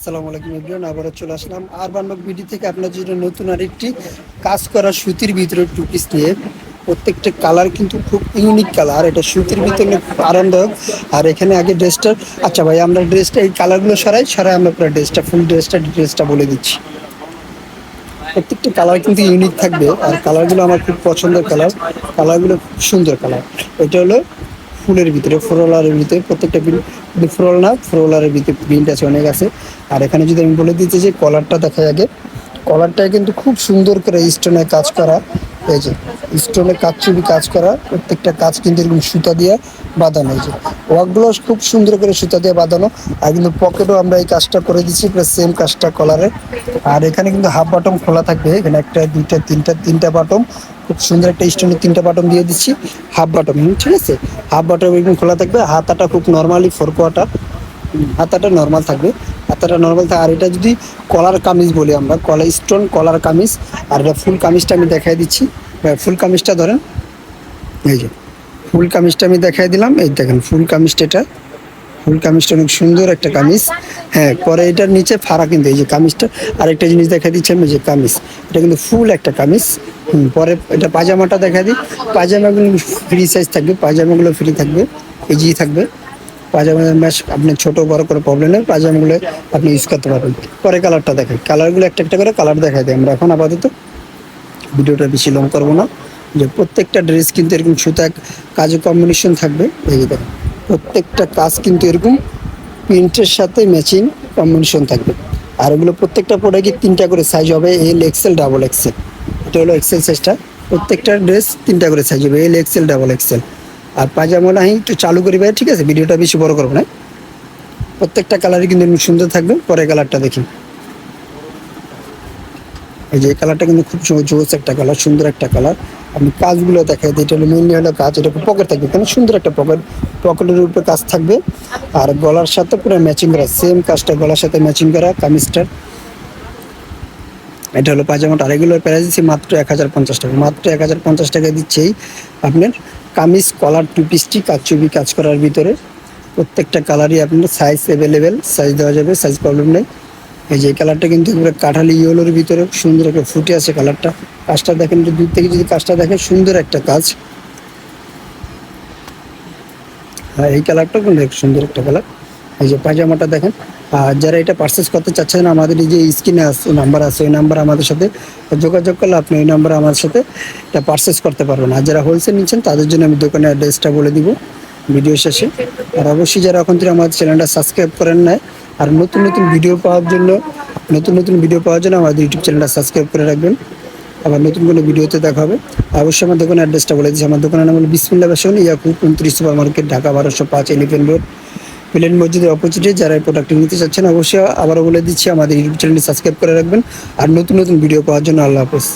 আসসালামু আলাইকুম এভরিওয়ান, আবারও চলে আসলাম আর বান্নক বিডি থেকে আপনার জন্য নতুন আরেকটি কাজ করা সুতির ভিতরে টু পিস নিয়ে। প্রত্যেকটা কালার কিন্তু খুব ইউনিক কালার, এটা সুতির ভিতরে আরামদায়ক। আর এখানে আগে ড্রেসটা আচ্ছা ভাই, আমরা ড্রেসটা, এই কালারগুলো সরাই সরাই আমরা পুরো ড্রেসটা ফুল ড্রেসটা ডিটেলসটা বলে দিচ্ছি। প্রত্যেকটা কালার কিন্তু ইউনিক থাকবে, আর কালারগুলো আমার খুব পছন্দের কালার, কালারগুলো খুব সুন্দর কালার। এটা হলো ফুলের ভিতরে, ফ্রোলারের ভিতরে, প্রত্যেকটা প্রিন্ট ফ্রোল না, ফ্রোলারের ভিতরে প্রিন্ট আছে, অনেক আছে। আর এখানে যদি আমি বলে দিতে যে কলারটা দেখা আগে। কলারটা কিন্তু খুব সুন্দর করে স্টোনে কাজ করা। এই যে স্টোনে কাজ ছবি কাজ করা। প্রত্যেকটা কাজ কিন্তু এরকম সুতা দিয়ে বাঁধানো হয়েছে ওয়াকগুলো খুব সুন্দর করে সুতা দিয়ে বাঁধানো। আর কিন্তু পকেটও আমরা এই কাজটা করে দিচ্ছি প্লাস সেম কাজটা কলারে আর এখানে কিন্তু হাফ বাটম খোলা থাকবে। এখানে একটা, দুইটা, তিনটা তিনটা বাটম খুব সুন্দর একটা স্টোনের তিনটা বাটম দিয়ে দিচ্ছি হাফ বাটম ঠিক আছে? হাফ বাটম এরকম খোলা থাকবে, হাতাটা খুব নর্মালি ফোর কোয়াটার হাতাটা নর্মাল থাকবে, হাতাটা নর্মাল থাকে আর এটা যদি কলার কামিজ বলি আমরা কলার স্টোন কলার কামিজ, আর এটা ফুল কামিজটা আমি দেখাই দিচ্ছি। ফুল কামিজটা ধরেন, এই যে, ফুল কামিজটা আমি দেখাই দিলাম, এই দেখেন, ফুল কামিজটা এটা ফুল কামিজটা অনেক সুন্দর একটা কামিজ। হ্যাঁ পরে এটার নিচে ফাড়া কিন্তু এই যে কামিজটা। আরেকটা জিনিস দেখা দিচ্ছে আমি যে কামিজ। এটা কিন্তু ফুল একটা কামিজ। হুম, পরে এটা পাজামাটা দেখা দিই। পাজামাগুলো ফ্রি সাইজ থাকবে পাজামাগুলো ফ্রি থাকবে ইজি থাকবে। পাজামা ম্যাচ আপনি ছোট বড় করে প্রবলেম নেই পাজামাগুলো আপনি ইউজ করতে পারবেন। পরে কালারটা দেখাই। কালারগুলো একটা একটা করে কালার দেখাই দিই আমরা এখন আপাতত। ভিডিওটা বেশি লং করব না। যে প্রত্যেকটা ড্রেস কিন্তু এরকম সুতা কাজে কম্বিনেশন থাকবে। এই দেখেন। প্রত্যেকটা কাজ কিন্তু এরকম প্রিন্টের সাথে ম্যাচিং কম্বিনেশন থাকবে। আর ওগুলো প্রত্যেকটা প্রোডাক্টে তিনটা করে সাইজ হবে এল এক্সেল ডাবল এক্সেল এটা হলো এক্সেল সাইজটা প্রত্যেকটা ড্রেস তিনটা করে সাইজ হবে এল এক্সেল ডাবল এক্সেল আর পাজামা নাহি একটু চালু করি ভাই, ঠিক আছে? ভিডিওটা বেশি বড় করব না। প্রত্যেকটা কালারই কিন্তু সুন্দর থাকবে। পরে কালারটা দেখি। এই যে কালারটা কিন্তু খুব জোস একটা কালার সুন্দর একটা কালার আমি কাজগুলো দেখাই দিই, এটা হলো মেনলি হলো কাজ, এটা পকেট থাকবে। কেন? সুন্দর একটা পকেট পকেটের উপরে কাজ থাকবে। আর গলার সাথে পুরো ম্যাচিং করা সেম কাজটা গলার সাথে ম্যাচিং করা, কামিজটার। এটা হলো পাজামাটা আর এগুলোর প্রাইস দিচ্ছি মাত্র এক হাজার পঞ্চাশ টাকা। মাত্র এক হাজার পঞ্চাশ টাকা দিচ্ছেই আপনার কামিজ, কলার টু পিসটি কাজ ছবি কাজ করার ভিতরে। প্রত্যেকটা কালারই আপনার সাইজ অ্যাভেলেবেল সাইজ দেওয়া যাবে সাইজ প্রবলেম নেই। এই যে কালারটা কিন্তু একেবারে কাঠালি ইয়েলোর ভিতরে সুন্দর একটা ফুটে আছে কালারটা কাজটা দেখেন দূর থেকে যদি কাজটা দেখেন, সুন্দর একটা কাজ হ্যাঁ এই কালারটা কিন্তু সুন্দর একটা কালার এই যে পাজামাটা দেখেন, আর যারা এটা পারচেস করতে চাচ্ছেন, আমাদের এই যে স্ক্রিনে নাম্বার আছে ওই নাম্বার আমাদের সাথে যোগাযোগ করলে আপনি ওই নাম্বার আমাদের সাথে এটা পারচেস করতে পারবেন। আর যারা হোলসেল নিচ্ছেন, তাদের জন্য আমি দোকানের অ্যাড্রেসটা বলে দিব ভিডিও শেষে। আর অবশ্যই যারা এখন থেকে আমাদের চ্যানেলটা সাবস্ক্রাইব করেন নাই, আর নতুন নতুন ভিডিও পাওয়ার জন্য, নতুন নতুন ভিডিও পাওয়ার জন্য আমাদের ইউটিউব চ্যানেলটা সাবস্ক্রাইব করে রাখবেন। আবার নতুন কোনো ভিডিওতে দেখা হবে। অবশ্যই আমার দোকানের অ্যাড্রেসটা বলে দিচ্ছি। আমার দোকানের নাম হলো বিসমিল্লা বাসন ইয়াকুব উনত্রিশ সুপার মার্কেট ঢাকা বারোশো পাঁচ, এলিফেন্ট রোড, প্লেন মসজিদের অপোজিটে যারা এই প্রোডাক্টটি নিতে চাচ্ছেন, অবশ্যই আবারও বলে দিচ্ছি, আমাদের ইউটিউব চ্যানেলটি সাবস্ক্রাইব করে রাখবেন। আর নতুন নতুন ভিডিও পাওয়ার জন্য আল্লাহ হাফেজ।